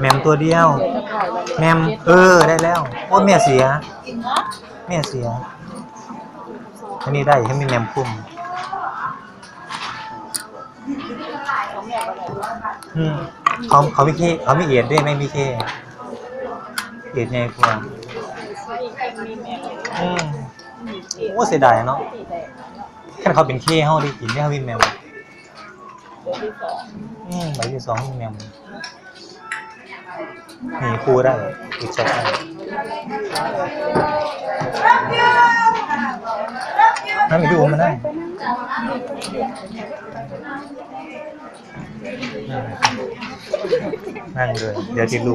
แมมตัวเดียวแมมเออได้แล้วโอ้ยแม่เสีย แม่เสียอันนี้ได้ให้มีแมมคุ้มอืมเขาเขาไม่เคเขาไม่เอียดด้วยไม่มีเคเอียดไงกว่าอืมโอ้เสียดายเนาะแค่เขาเป็นเคเฮาได้กินได้เขามีแมมอืมใบที่สองมีแม มีครูได้อีกสองอันนั่นไปดูมันได้นั่งเลย เดี๋ยวจะดู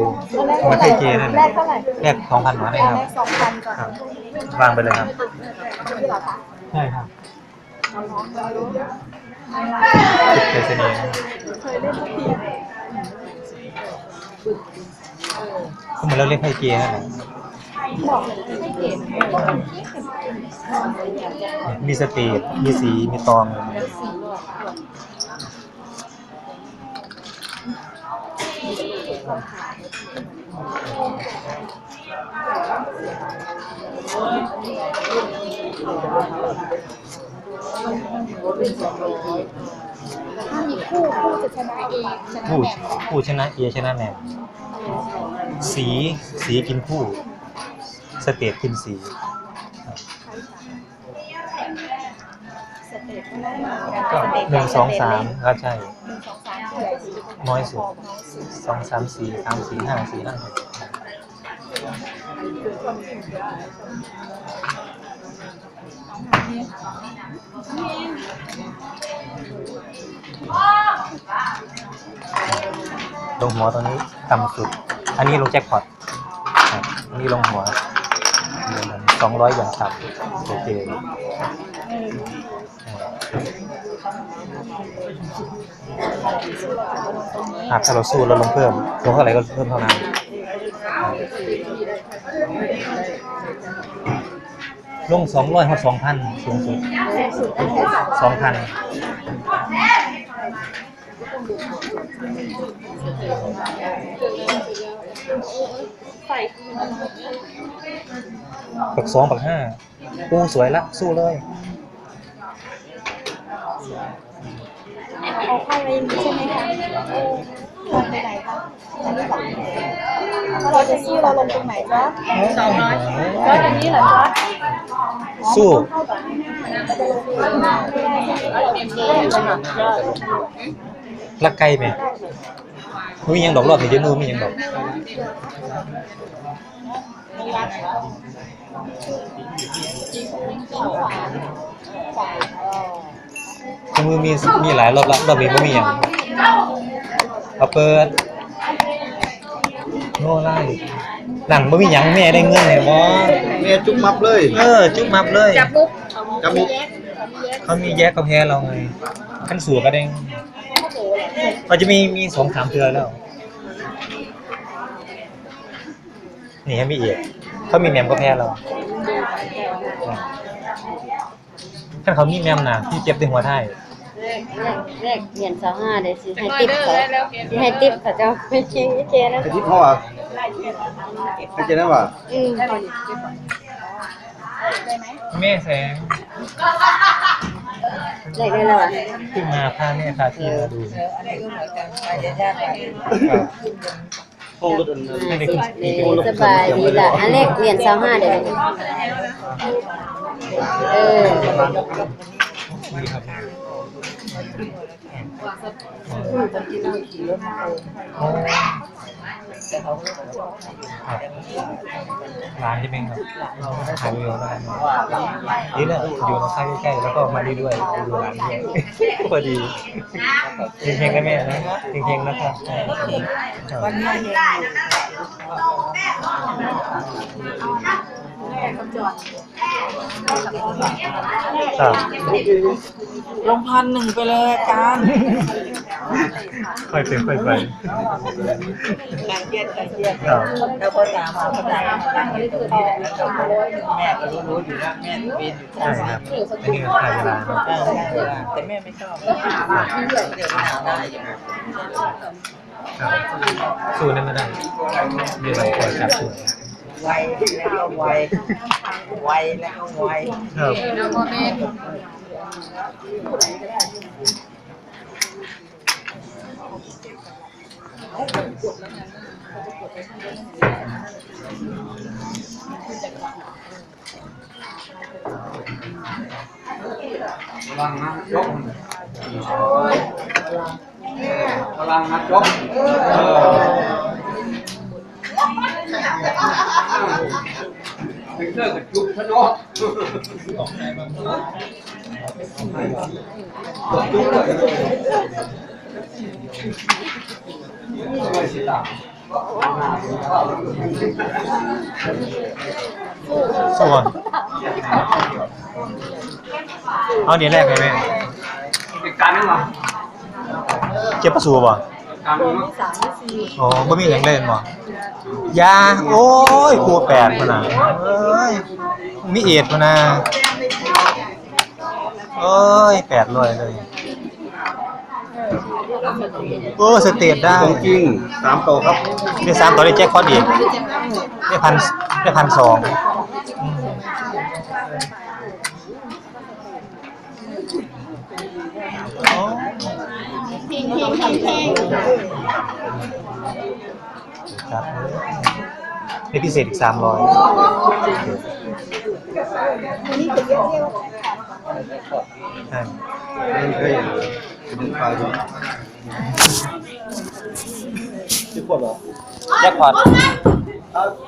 มันเคยเกนั่นแหละแรกสองพันหวาได้ครับสองพันก่อนครับวางไปเลยครับใช่ครับจุดเกษณีเคยเล่นทุ เหมือนเราเล่นไพ่เกนั่นแหละบอกเลยไม่เก่งมีสตีดมีสี มีตองถ้ามีคู่คู่จะชนะเองชนะผู้แหม่มผู้ชนะเอชนะแหนม สีสีกินผู้สเตทกินสีสเตจก็ได้มาก็หนึ่งสองสามก็ใช่หนึ่งสองสามคืออะไรสีน้อยสุดสองสามสี่สามสี่ห้าสี่ห้าหกลงหัวตอนนี้ต่ำสุด อันนี้ลงแจ็คพอตครับอันนี้ลงหัวสองร้อยอย่างต่ำโอเคหากถ้าเราสู้เราลงเพิ่มลงเท่าไหร่ก็เพิ่มเท่านั้นลงสองร้อยครับสองพันสูงสุดสองพัน ใส่ปักสองปักห้าปูสวยละ สู้เลยเอาเข้าไว้อย่างนี้ใช่ไหมคะโอ้ลงไปไหนคะอันนี้แบบถ้าเราจะสู้เราลงตรงไหนจ๊ะสองร้อยก็อันนี้เหรอจ๊ะสู้ลักไก่ไหม มียังดอกรอบนี่เดี๋ยวนู้มียังดอกในมือมีมีหลายรอบละรอบนี้ไม่มีอย่างเอาเปิดโน่ไล่หนังไม่มีหยังแม่ได้เงินเลยบอเมียจุกมับเลย เออ จุ๊บมับเลยจับปุ๊บจับมุกเขามีแยกกับแพ้เราไงขั้นสัวก็ได้ มันจะมีมีสองสามเทือแล้ว นี่ให้มีเอียดเขามีแมมก็แพ้เราท่านเขามีแมมนะที่เจ็บในหัวไทยแรกแรกแรกเหรียญสองห้าเดี๋ยวสิให้ติ๊บเขาสิให้ติ๊บเขาเจ้าไม่จริงไม่เจนะไอ้ที่พ่ออะไม่เจอนะว่ะอืมแม่แสง แรกได้แล้วอะขึ้นมาพาแม่พาพี่มาดูห้องรถอันนั้นไม่ได้ขึ้นเออสบายดีละอันแรกเหรียญสองห้าเดี๋ยวนี้เออนี่ครับอ๋อค รับร้านที่เป็นครับขายอยู่ร้านนี่แหละอยู่ตรงข้างใกล้ๆแล้วก็มาดีด้วยดูร้านด้วยพอดีเฮงๆนะแม่นะเฮงๆนะครับวันนี้ครับลงพันหนึ่งไปเลยอาจารย์ ค่อยเป็นค่อยไปการเครียดการเครียดครับแล้วก็ตามมาก็ตามมาแม่ก็รู้ๆอยู่แล้วแม่เป็นอยู่ใช่ครับอันนี้ก็ขายเวลาเนอะเออได้เวลาแต่แม่ไม่ชอบเดี๋ยวมันหาได้อยู่ครับสู้นั่นไม่ได้เดี๋ยวเราคอยจับสู้ไวแล้วก็ไวไวแล้วก็ไวครับ พลังนะยกพลังนะยกเออเป็นเรื่องกับจุกพะเนาะจุกเลย สู้ก่อนเอาเดี๋ยวแรกเลยแม่เป็นการนั่งหรอเจ็บประสูบ่การนั่งอ๋อบ่มีหยังเล่นบ่ยา โอ้ยกลัวแปดพุ่นน่ะเอ้ยมีเอดพุ่นน่ะเอ้ยแปดร้อยเลย โอ้สเตทได้ของจริงสามโตครับได้สามต่อได้แจ็คพอตอีกได้พันได้พันสองอืมอ๋อเพลงเพลงเพลงเพลงครับนี่พิเศษอีกสามร้อยวันนี้จะเรียกเรียกว่าใช่ไม่เคยเป็นไฟอ ยู่ที่ขวดเ